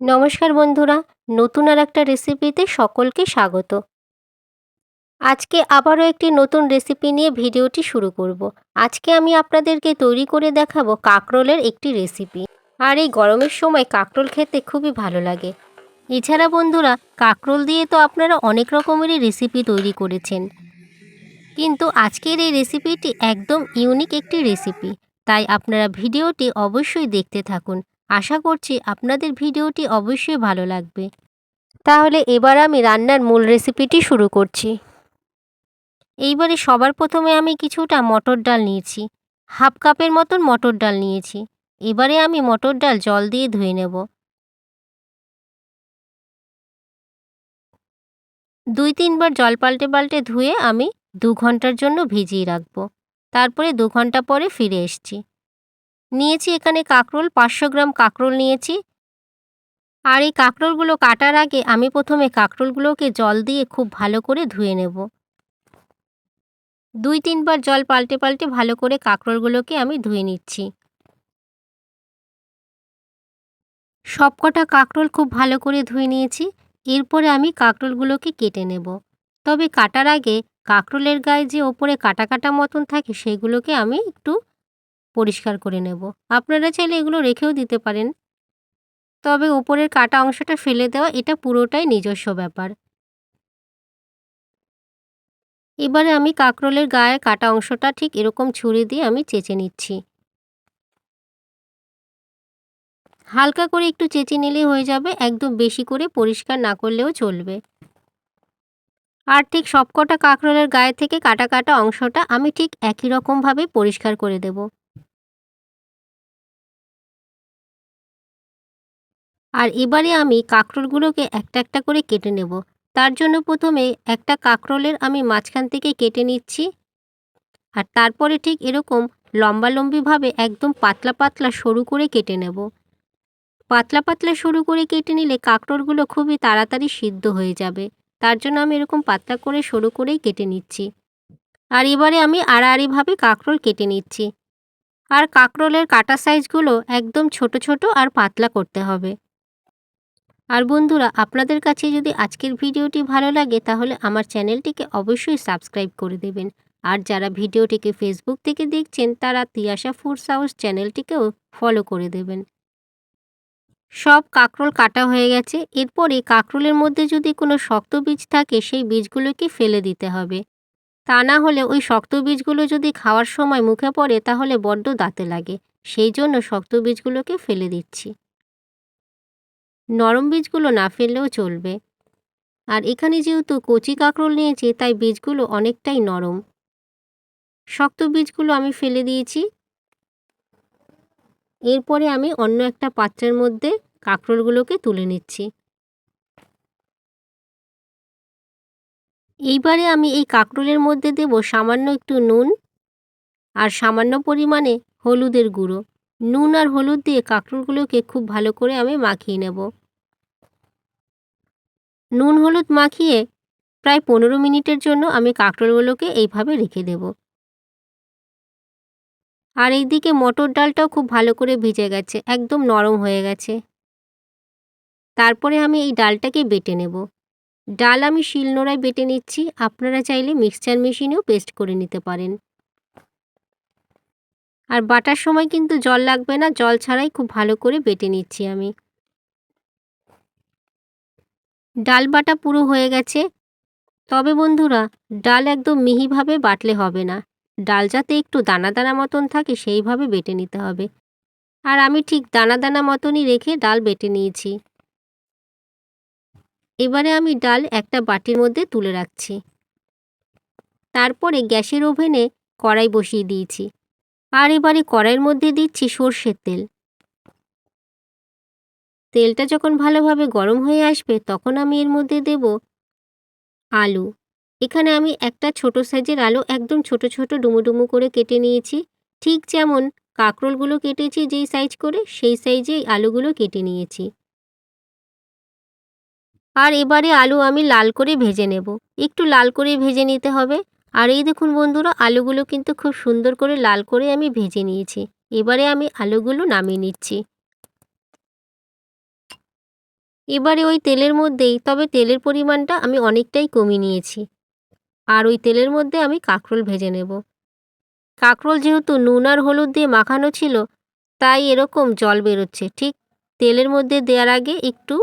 নমস্কার বন্ধুরা, নতুন আর একটা রেসিপিতে সকলকে স্বাগত। আজকে আবারও একটি নতুন রেসিপি নিয়ে ভিডিওটি শুরু করব। আজকে আমি আপনাদেরকে তৈরি করে দেখাবো কাঁকরোলের একটি রেসিপি আর এই গরমের সময় কাঁকরোল খেতে খুবই ভালো লাগে। এছাড়া বন্ধুরা, কাঁকরোল দিয়ে তো আপনারা অনেক রকমেরই রেসিপি তৈরি করেছেন। কিন্তু আজকের এই রেসিপিটি একদম ইউনিক একটি রেসিপি তাই আপনারা ভিডিওটি অবশ্যই দেখতে থাকুন। আশা করছি আপনাদের ভিডিওটি অবশ্যই ভালো লাগবে। তাহলে এবার আমি রান্নার মূল রেসিপিটি শুরু করছি। এইবারে সবার প্রথমে আমি কিছুটা মটর ডাল নিয়েছি। হাফ কাপের মতন মটর ডাল নিয়েছি। এবারে আমি মটর ডাল জল দিয়ে ধুয়ে নেব। দুই তিনবার জল পাল্টে পাল্টে ধুয়ে আমি দু ঘণ্টার জন্য ভিজিয়ে রাখব। তারপরে দু ঘণ্টা পরে ফিরে এসছি। নিয়েছি এখানে কাঁকরোল, পাঁচশো গ্রাম কাঁকরোল নিয়েছি। আর এই কাঁকরোলগুলো কাটার আগে আমি প্রথমে কাঁকরোলগুলোকে জল দিয়ে খুব ভালো করে ধুয়ে নেব। দুই তিনবার জল পাল্টে পাল্টে ভালো করে কাঁকরোলগুলোকে আমি ধুয়ে নিচ্ছি। সবকটা কাঁকরোল খুব ভালো করে ধুয়ে নিয়েছি। এরপরে আমি কাঁকরোলগুলোকে কেটে নেব। তবে কাটার আগে কাঁকরোলের গায়ে যে ওপরে কাটা কাটা মতন থাকে সেগুলোকে আমি একটু পরিষ্কার করে নেব। আপনারা চাইলে এগুলো রেখেও দিতে পারেন। তবে ওপরের কাটা অংশটা ফেলে দেওয়া, এটা পুরোটাই নিজস্ব ব্যাপার। এবারে আমি কাঁকরোলের গায়ে কাটা অংশটা ঠিক এরকম ছুরি দিয়ে আমি চেঁচে নিচ্ছি। হালকা করে একটু চেঁচে নিলেই হয়ে যাবে, একদম বেশি করে পরিষ্কার না করলেও চলবে। আর ঠিক সবকটা কাঁকরোলের গায়ে থেকে কাটা কাটা অংশটা আমি ঠিক একই রকমভাবে পরিষ্কার করে দেব। আর এবারে আমি কাঁকরোলগুলোকে একটা একটা করে কেটে নেব। তার জন্য প্রথমে একটা কাঁকরোলের আমি মাঝখান থেকে কেটে নিচ্ছি। আর তারপরে ঠিক এরকম লম্বালম্বিভাবে একদম পাতলা পাতলা সরু করে কেটে নেব। পাতলা পাতলা সরু করে কেটে নিলে কাঁকরোলগুলো খুবই তাড়াতাড়ি সিদ্ধ হয়ে যাবে। তার জন্য আমি এরকম পাতলা করে সরু করেই কেটে নিচ্ছি। আর এবারে আমি আড়াআড়িভাবে কাঁকরোল কেটে নিচ্ছি। আর কাঁকরোলের কাটা সাইজগুলো একদম ছোট ছোট আর পাতলা করতে হবে। আর বন্ধুরা, আপনাদের কাছে যদি আজকের ভিডিওটি ভালো লাগে, তাহলে আমার চ্যানেলটিকে অবশ্যই সাবস্ক্রাইব করে দেবেন। আর যারা ভিডিওটিকে ফেসবুক থেকে দেখছেন, তারা তিয়াশা ফুডস হাউস চ্যানেলটিকেও ফলো করে দেবেন। সব কাঁকরোল কাটা হয়ে গেছে। এরপরে কাঁকরোলের মধ্যে যদি কোনো শক্ত বীজ থাকে, সেই বীজগুলোকে ফেলে দিতে হবে। তা না হলে ওই শক্ত বীজগুলো যদি খাওয়ার সময় মুখে পড়ে, তাহলে বড্ড দাঁতে লাগে। সেই জন্য শক্ত বীজগুলোকে ফেলে দিচ্ছি। নরম বীজগুলো না ফেললেও চলবে। আর এখানে যেহেতু কচি কাঁকরোল নিয়েছি, তাই বীজগুলো অনেকটাই নরম। শক্ত বীজগুলো আমি ফেলে দিয়েছি। এরপরে আমি অন্য একটা পাত্রের মধ্যে কাঁকরোলগুলোকে তুলে নিচ্ছি। এইবারে আমি এই কাঁকরোলের মধ্যে দেব সামান্য একটু নুন আর সামান্য পরিমাণে হলুদের গুঁড়ো। নুন আর হলুদ দিয়ে কাঁকরোলগুলোকে খুব ভালো করে আমি মাখিয়ে নেব। নুন হলুদ মাখিয়ে প্রায় পনেরো মিনিটের জন্য আমি কাঁকরোলগুলোকে এইভাবে রেখে দেব। আর এইদিকে মটর ডালটাও খুব ভালো করে ভিজে গেছে, একদম নরম হয়ে গেছে। তারপরে আমি এই ডালটাকে বেটে নেব। ডাল আমি শিলনোড়ায় বেটে নিচ্ছি, আপনারা চাইলে মিক্সচার মেশিনেও পেস্ট করে নিতে পারেন। আর বাটার সময় কিন্তু জল লাগবে না, জল ছাড়াই খুব ভালো করে বেটে নিচ্ছি আমি। ডাল বাটা পুরো হয়ে গেছে। তবে বন্ধুরা, ডাল একদম মিহিভাবে বাটলে হবে না। ডাল যাতে একটু দানা দানা মতন থাকে, সেইভাবে বেটে নিতে হবে। আর আমি ঠিক দানা দানা মতনই রেখে ডাল বেটে নিয়েছি। এবারে আমি ডাল একটা বাটির মধ্যে তুলে রাখছি। তারপরে গ্যাসের ওভেনে কড়াই বসিয়ে দিয়েছি। আর এবারে কড়াইয়ের মধ্যে দিচ্ছি সর্ষের তেল। তেলটা যখন ভালোভাবে গরম হয়ে আসবে, তখন আমি এর মধ্যে দেব আলু। এখানে আমি একটা ছোট সাইজের আলু একদম ছোট ছোট ডুমো ডুমো করে কেটে নিয়েছি। ঠিক যেমন কাঁকরোলগুলো কেটেছি যেই সাইজ করে, সেই সাইজেই আলুগুলো কেটে নিয়েছি। আর এবারে আলু আমি লাল করে ভেজে নেব। একটু লাল করে ভেজে নিতে হবে। আর এই দেখুন বন্ধুরা, আলুগুলো কিন্তু খুব সুন্দর করে লাল করে আমি ভেজে নিয়েছি। এবারে আমি আলুগুলো নামিয়ে নিচ্ছি। এবারে ওই তেলের মধ্যেই, তবে তেলের পরিমাণটা আমি অনেকটাই কমিয়ে নিয়েছি। আর ওই তেলের মধ্যে আমি কাঁকরোল ভেজে নেব। কাঁকরোল যেহেতু নুন আর হলুদ দিয়ে মাখানো ছিল, তাই এরকম জল বেরোচ্ছে। ঠিক তেলের মধ্যে দেওয়ার আগে একটু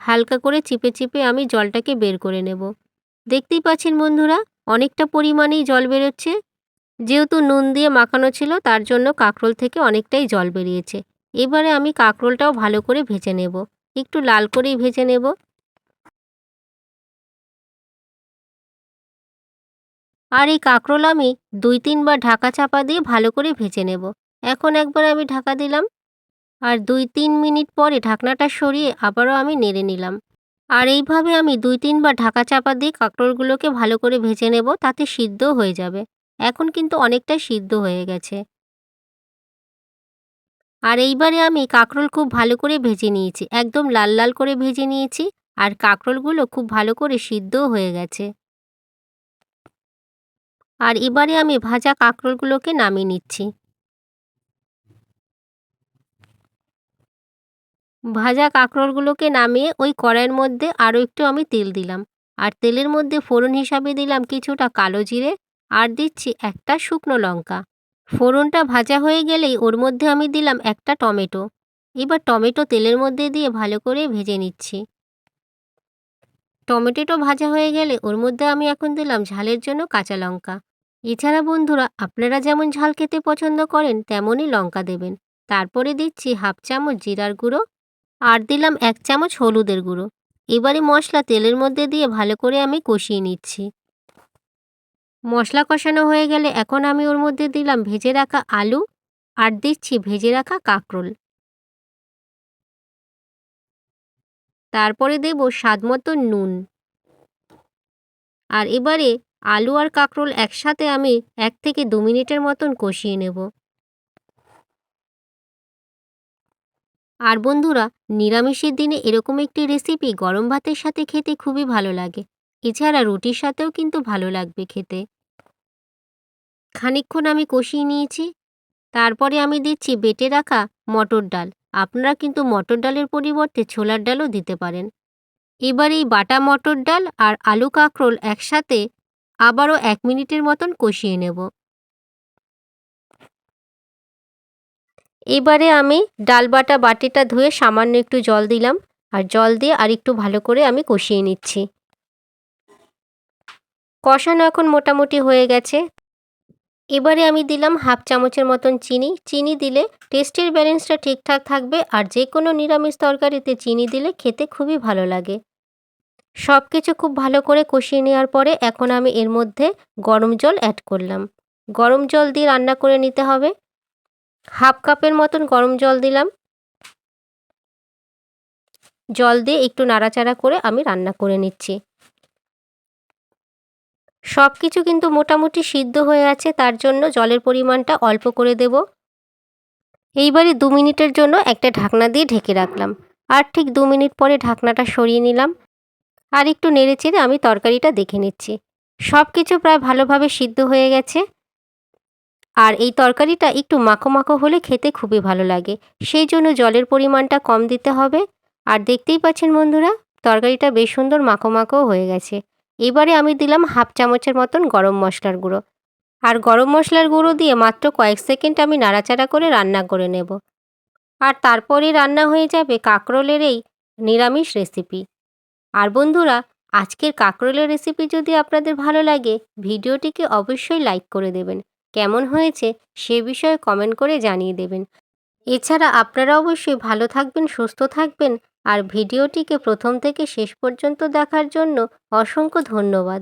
হালকা করে চিপে চিপে আমি জলটাকে বের করে নেব। দেখতেই পাচ্ছেন বন্ধুরা অনেকটা পরিমাণেই জল বেরোচ্ছে। যেহেতু নুন দিয়ে মাখানো ছিল, তার জন্য কাঁকরোল থেকে অনেকটাই জল বেরিয়েছে। এবারে আমি কাঁকরোলটাও ভালো করে ভেজে নেব। একটু লাল করেই ভেজে নেব। আর এই কাঁকরোল আমি দুই তিনবার ঢাকা চাপা দিয়ে ভালো করে ভেজে নেব। এখন একবার আমি ঢাকা দিলাম। আর দুই তিন মিনিট পরে ঢাকনাটা সরিয়ে আবারও আমি নেড়ে নিলাম। আর এইভাবে আমি দুই তিনবার ঢাকা চাপা দিয়ে কাঁকরোলগুলোকে ভালো করে ভেজে নেব, তাতে সিদ্ধ হয়ে যাবে। এখন কিন্তু অনেকটা সিদ্ধ হয়ে গেছে। আর এইবারে আমি কাঁকরোল খুব ভালো করে ভেজে নিয়েছি, একদম লাল লাল করে ভেজে নিয়েছি, আর কাঁকরোলগুলো খুব ভালো করে সিদ্ধ হয়ে গেছে। আর এবারে আমি ভাজা কাঁকরোলগুলোকে নামিয়ে নিচ্ছি। ভাজা কাঁকরোলগুলোকে নামিয়ে ওই কড়াইয়ের মধ্যে আরও একটু আমি তেল দিলাম। আর তেলের মধ্যে ফোড়ন হিসাবে দিলাম কিছুটা কালো জিরে আর দিচ্ছি একটা শুকনো লঙ্কা। ফোড়নটা ভাজা হয়ে গেলেই ওর মধ্যে আমি দিলাম একটা টমেটো। এবার টমেটো তেলের মধ্যে দিয়ে ভালো করে ভেজে নিচ্ছি। টমেটোটা ভাজা হয়ে গেলে ওর মধ্যে আমি এখন দিলাম ঝালের জন্য কাঁচা লঙ্কা। এছাড়া বন্ধুরা, আপনারা যেমন ঝাল খেতে পছন্দ করেন, তেমনই লঙ্কা দেবেন। তারপরে দিচ্ছি হাফ চামচ জিরার গুঁড়ো আর দিলাম এক চামচ হলুদের গুঁড়ো। এবারে মশলা তেলের মধ্যে দিয়ে ভালো করে আমি কষিয়ে নিচ্ছি। মশলা কষানো হয়ে গেলে এখন আমি ওর মধ্যে দিলাম ভেজে রাখা আলু আর দিচ্ছি ভেজে রাখা কাঁকরোল। তারপরে দেব স্বাদ মতো নুন। আর এবারে আলু আর কাঁকরোল একসাথে আমি এক থেকে দু মিনিটের মতন কষিয়ে নেব। আর বন্ধুরা, নিরামিষের দিনে এরকম একটি রেসিপি গরম ভাতের সাথে খেতে খুবই ভালো লাগে। এছাড়া রুটির সাথেও কিন্তু ভালো লাগবে খেতে। খানিক্ষণ আমি কষিয়ে নিয়েছি। তারপরে আমি দিচ্ছি বেটে রাখা মটর ডাল। আপনারা কিন্তু মটর ডালের পরিবর্তে ছোলার ডালও দিতে পারেন। এবার এই বাটা মটর ডাল আর আলু কাঁকরোল একসাথে আবারও এক মিনিটের মতন কষিয়ে নেব। এবারে আমি ডাল বাটা বাটিটা ধুয়ে সামান্য একটু জল দিলাম আর জল দিয়ে আর একটু ভালো করে আমি কষিয়ে নিচ্ছি। কষানো এখন মোটামুটি হয়ে গেছে। এবারে আমি দিলাম হাফ চামচের মতন চিনি। চিনি দিলে টেস্টের ব্যালেন্সটা ঠিকঠাক থাকবে আর যে কোনো নিরামিষ তরকারিতে চিনি দিলে খেতে খুবই ভালো লাগে। সব কিছু খুব ভালো করে কষিয়ে নেওয়ার পরে এখন আমি এর মধ্যে গরম জল অ্যাড করলাম। গরম জল দিয়ে রান্না করে নিতে হবে। হাফ কাপের মতন গরম জল দিলাম। জল দিয়ে একটু নাড়াচাড়া করে আমি রান্না করে নিচ্ছি। সব কিছু কিন্তু মোটামুটি সিদ্ধ হয়ে আছে, তার জন্য জলের পরিমাণটা অল্প করে দেব। এইবারে দু মিনিটের জন্য একটা ঢাকনা দিয়ে ঢেকে রাখলাম। আর ঠিক দু মিনিট পরে ঢাকনাটা সরিয়ে নিলাম। আর একটু নেড়ে চেড়ে আমি তরকারিটা দেখে নিচ্ছি। সব কিছু প্রায় ভালোভাবে সিদ্ধ হয়ে গেছে। আর এই তরকারিটা একটু মাখো মাখো হলে খেতে খুবই ভালো লাগে। সেই জন্য জলের পরিমাণটা কম দিতে হবে। আর দেখতেই পাচ্ছেন বন্ধুরা, তরকারিটা বেশ সুন্দর মাখো মাখো হয়ে গেছে। এবারে আমি দিলাম হাফ চামচের মতন গরম মশলার গুঁড়ো। আর গরম মশলার গুঁড়ো দিয়ে মাত্র কয়েক সেকেন্ড আমি নাড়াচাড়া করে রান্না করে নেব। আর তারপরে রান্না হয়ে যাবে কাঁকরোলের এই নিরামিষ রেসিপি। আর বন্ধুরা, আজকের কাঁকরোলের রেসিপি যদি আপনাদের ভালো লাগে, ভিডিওটিকে অবশ্যই লাইক করে দেবেন। কেমন হয়েছে সে বিষয়ে কমেন্ট করে জানিয়ে দেবেন। এছাড়া আপনারা অবশ্যই ভালো থাকবেন, সুস্থ থাকবেন, আর ভিডিওটিকে প্রথম থেকে শেষ পর্যন্ত দেখার জন্য অসংখ্য ধন্যবাদ।